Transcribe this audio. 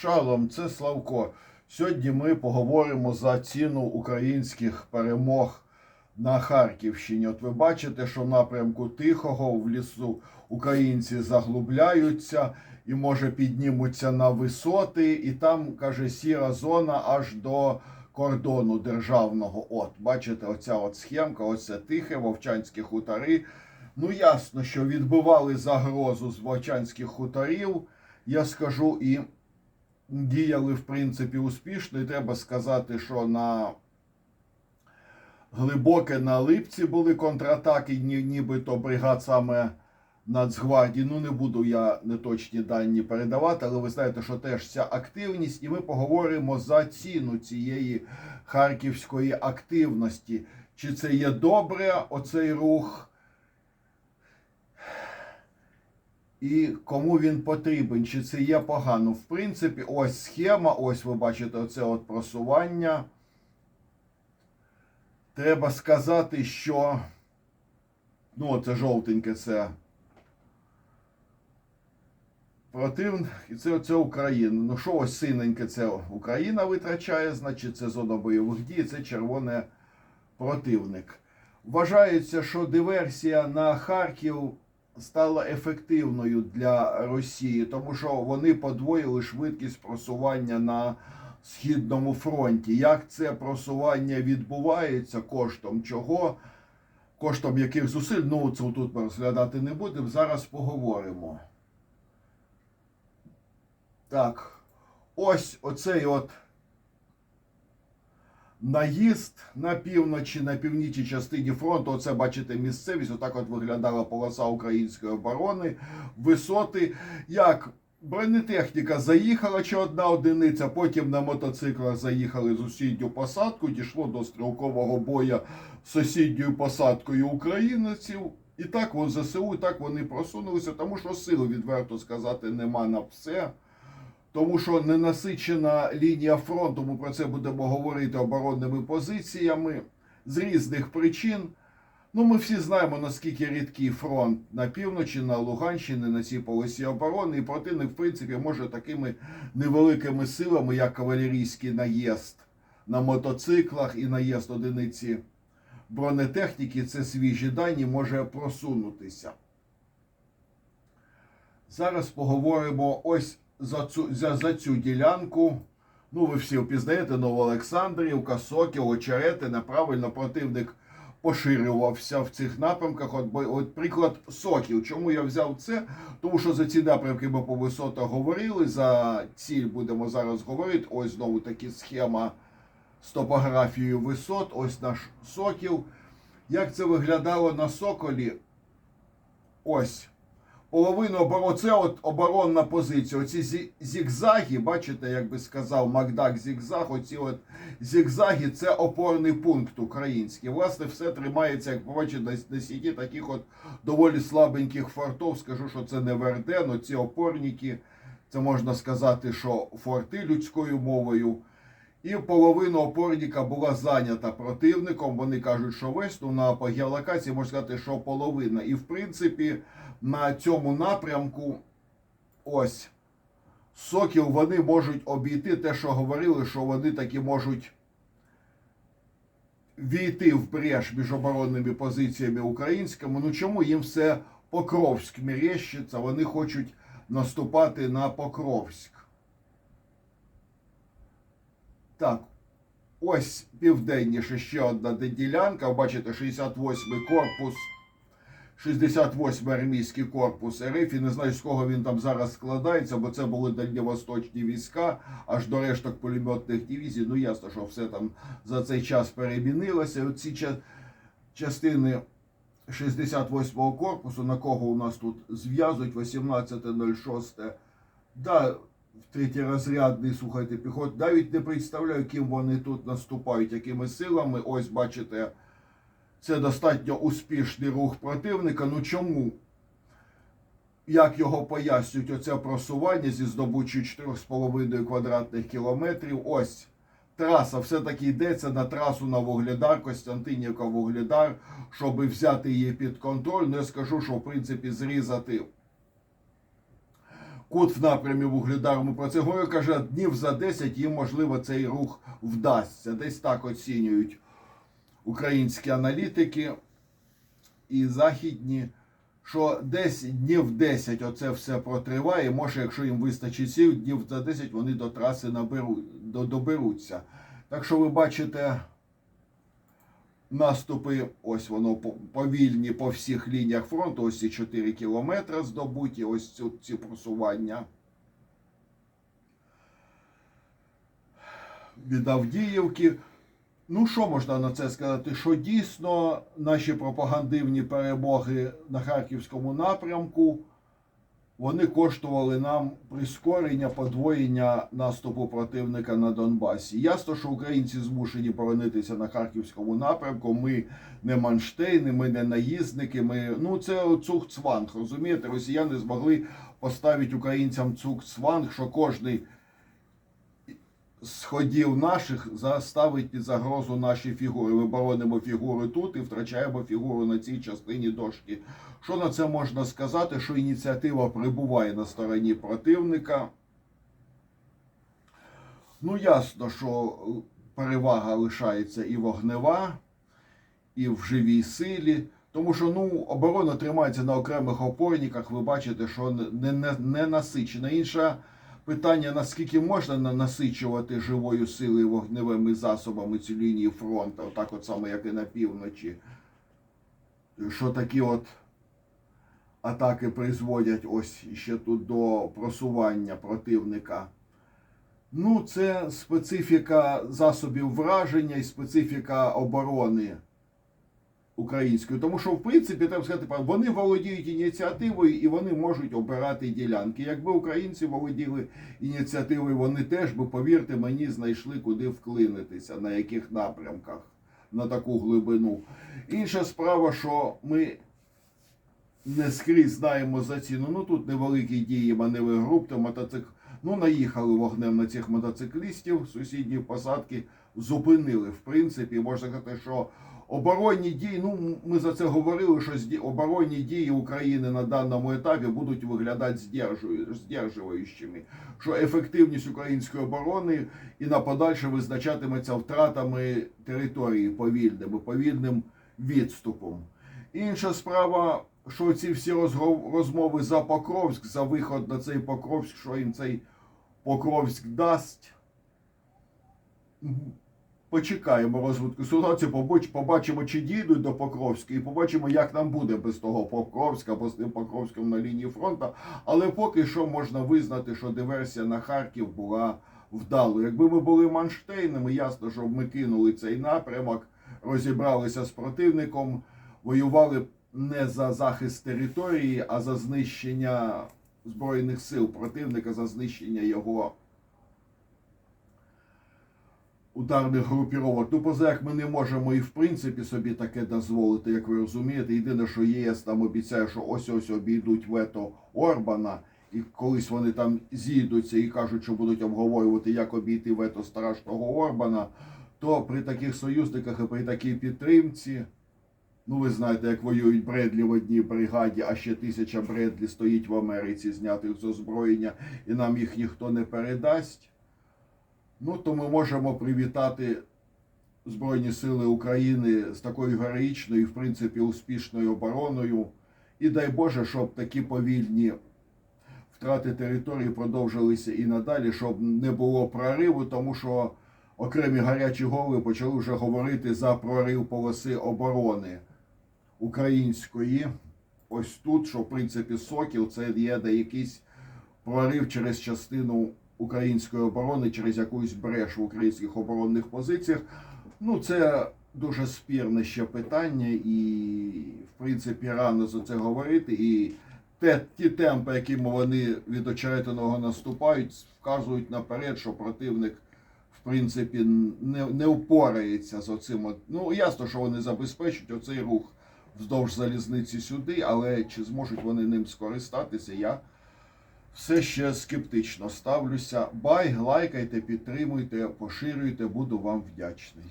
Шалом, це Славко. Сьогодні ми поговоримо за ціну українських перемог на Харківщині. От ви бачите, що в напрямку Тихого в лісу українці заглубляються і, може, піднімуться на висоти, і там, каже, сіра зона аж до кордону державного. От, бачите, оця от схемка, оце тихе, вовчанські хутори. Ну, ясно, що відбивали загрозу з вовчанських хуторів. Я скажу і діяли в принципі успішно. І треба сказати, що на глибоке на липці були контратаки, ні, нібито бригад саме Нацгвардії. Ну не буду я неточні дані передавати, але ви знаєте, що теж ця активність, і ми поговоримо за ціну цієї харківської активності. Чи це є добре оцей рух? І кому він потрібен, чи це є погано. В принципі, ось схема, ось ви бачите оце от просування. Треба сказати, що ну, це жовтеньке, це противник, і це, це Україна. Ну, що ось синеньке, це Україна витрачає, значить, це зона бойових дій, це червоне противник. Вважається, що диверсія на Харків стала ефективною для Росії, тому що вони подвоїли швидкість просування на східному фронті. Як це просування відбувається, коштом чого, коштом яких зусиль, ну це тут ми розглядати не будемо. Зараз поговоримо. Так, ось оцей от наїзд на півночі, на північній частині фронту. Оце бачите місцевість. Отак от виглядала полоса української оборони. Висоти. Як бронетехніка заїхала чи одна одиниця, потім на мотоциклах заїхали з сусідню посадку, дійшло до стрілкового бою з сусідньою посадкою українців. І так вон ЗСУ, і так вони просунулися, тому що сили, відверто сказати, нема на все. Тому що ненасичена лінія фронту, ми про це будемо говорити оборонними позиціями з різних причин. Ну, ми всі знаємо, наскільки рідкий фронт на півночі, на Луганщині, на цій полосі оборони. І противник, в принципі, може такими невеликими силами, як кавалерійський наїзд на мотоциклах і наїзд одиниці бронетехніки, це свіжі дані, може просунутися. Зараз поговоримо ось за цю, за, за цю ділянку. Ну, ви всі впізнаєте Новоолександрівка, Сокіл, Очерети, неправильно противник поширювався в цих напрямках. От, от приклад Сокіл. Чому я взяв це? Тому що за ці напрямки ми по висотах говорили. За ціль будемо зараз говорити. Ось знову таки схема з топографією висот. Ось наш Сокіл. Як це виглядало на Соколі? Ось половину оборони. Це от оборонна позиція. Оці зі- зігзаги, бачите, як би сказав Макдак зігзаг, оці от зігзаги це опорний пункт український. Власне, все тримається, як побачите, на, сіті таких от доволі слабеньких фортов. Скажу, що це не Верден, оці опорники. Це можна сказати, що форти людською мовою. І половина опорника була зайнята противником. Вони кажуть, що весь ну, на по геолокації можна сказати, що половина. І в принципі на цьому напрямку ось сокіл вони можуть обійти те, що говорили, що вони таки можуть війти в брешь між оборонними позиціями українськими. Ну чому їм все Покровськ мерещиться? Вони хочуть наступати на Покровськ. Так, ось південніше ще одна ділянка. Бачите, 68-й корпус. 68-й армійський корпус РФ. І не знаю, з кого він там зараз складається, бо це були дальньовосточні війська, аж до решток пулеметних дивізій. Ну ясно, що все там за цей час перемінилося. Оці ча- частини 68-го корпусу, на кого у нас тут зв'язують 18.06. Да, третій розрядний, слухайте, піхот. Навіть не представляю, ким вони тут наступають, якими силами. Ось бачите. Це достатньо успішний рух противника. Ну чому? Як його пояснюють, оце просування зі здобуччю 4,5 квадратних кілометрів. Ось траса все-таки йдеться на трасу на Вугледар, Костянтинівка Вугледар, щоб взяти її під контроль. Ну я скажу, що в принципі зрізати кут в напрямі Вугледару. Ми про це говорили. Каже, днів за 10 їм можливо цей рух вдасться. Десь так оцінюють українські аналітики і західні. Що десь днів 10 оце все протриває. Може, якщо їм вистачить сил, днів за 10 вони до траси наберу, до, доберуться. Так що ви бачите наступи, ось воно повільні по всіх лініях фронту, ось ці 4 кілометри здобуті, ось ці просування. Від Авдіївки. Ну, що можна на це сказати? Що дійсно наші пропагандивні перемоги на харківському напрямку вони коштували нам прискорення, подвоєння наступу противника на Донбасі. Ясно, що українці змушені боронитися на харківському напрямку. Ми не Манштейни, ми не наїзники. Ми ну це цугцванг. Розумієте, росіяни змогли поставити українцям цугцванг, що кожний сходів наших заставить під загрозу наші фігури. Ми боронимо фігури тут і втрачаємо фігуру на цій частині дошки. Що на це можна сказати? Що ініціатива прибуває на стороні противника. Ну, ясно, що перевага лишається і вогнева, і в живій силі. Тому що ну, оборона тримається на окремих опорниках, ви бачите, що не, не, не насичена. Інша питання, наскільки можна насичувати живою силою вогневими засобами цю лінію фронту, отак от саме, як і на півночі. Що такі от атаки призводять ось ще тут до просування противника. Ну, це специфіка засобів враження і специфіка оборони української. Тому що, в принципі, треба сказати, вони володіють ініціативою і вони можуть обирати ділянки. Якби українці володіли ініціативою, вони теж би, повірте мені, знайшли куди вклинитися, на яких напрямках, на таку глибину. Інша справа, що ми не скрізь знаємо за ціну. Ну тут невеликі дії маневри груп, то мотоцикл. Ну, наїхали вогнем на цих мотоциклістів, сусідні посадки зупинили. В принципі, можна сказати, що оборонні дії, ну ми за це говорили, що оборонні дії України на даному етапі будуть виглядати здержую- здержуючими. Що ефективність української оборони і на подальше визначатиметься втратами території повільним, повільним відступом. Інша справа, що ці всі розмови за Покровськ, за виход на цей Покровськ, що їм цей Покровськ дасть. Почекаємо розвитку ситуації, побачимо, чи дійдуть до Покровська, і побачимо, як нам буде без того Покровська, або з тим Покровським на лінії фронту. Але поки що можна визнати, що диверсія на Харків була вдалою. Якби ми були Манштейнами, ясно, що ми кинули цей напрямок, розібралися з противником, воювали не за захист території, а за знищення збройних сил противника, за знищення його ударних групіровок. Ну, поза як ми не можемо і в принципі собі таке дозволити, як ви розумієте. Єдине, що ЄС там обіцяє, що ось ось обійдуть вето Орбана, і колись вони там зійдуться і кажуть, що будуть обговорювати, як обійти вето страшного Орбана, то при таких союзниках і при такій підтримці. Ну, ви знаєте, як воюють Бредлі в одній бригаді, а ще тисяча Бредлі стоїть в Америці, знятих з озброєння, і нам їх ніхто не передасть. Ну, то ми можемо привітати Збройні Сили України з такою героїчною, в принципі, успішною обороною. І дай Боже, щоб такі повільні втрати території продовжилися і надалі, щоб не було прориву, тому що окремі гарячі голови почали вже говорити за прорив полоси оборони української. Ось тут, що в принципі Сокіл це є де якийсь прорив через частину української оборони, через якусь бреш в українських оборонних позиціях. Ну, це дуже спірне ще питання, і в принципі рано за це говорити. І те, ті темпи, якими вони від очеретиного наступають, вказують наперед, що противник в принципі не, не впорається з оцим. Ну ясно, що вони забезпечать оцей рух вздовж залізниці сюди, але чи зможуть вони ним скористатися, я все ще скептично ставлюся. Бай, лайкайте, підтримуйте, поширюйте, буду вам вдячний.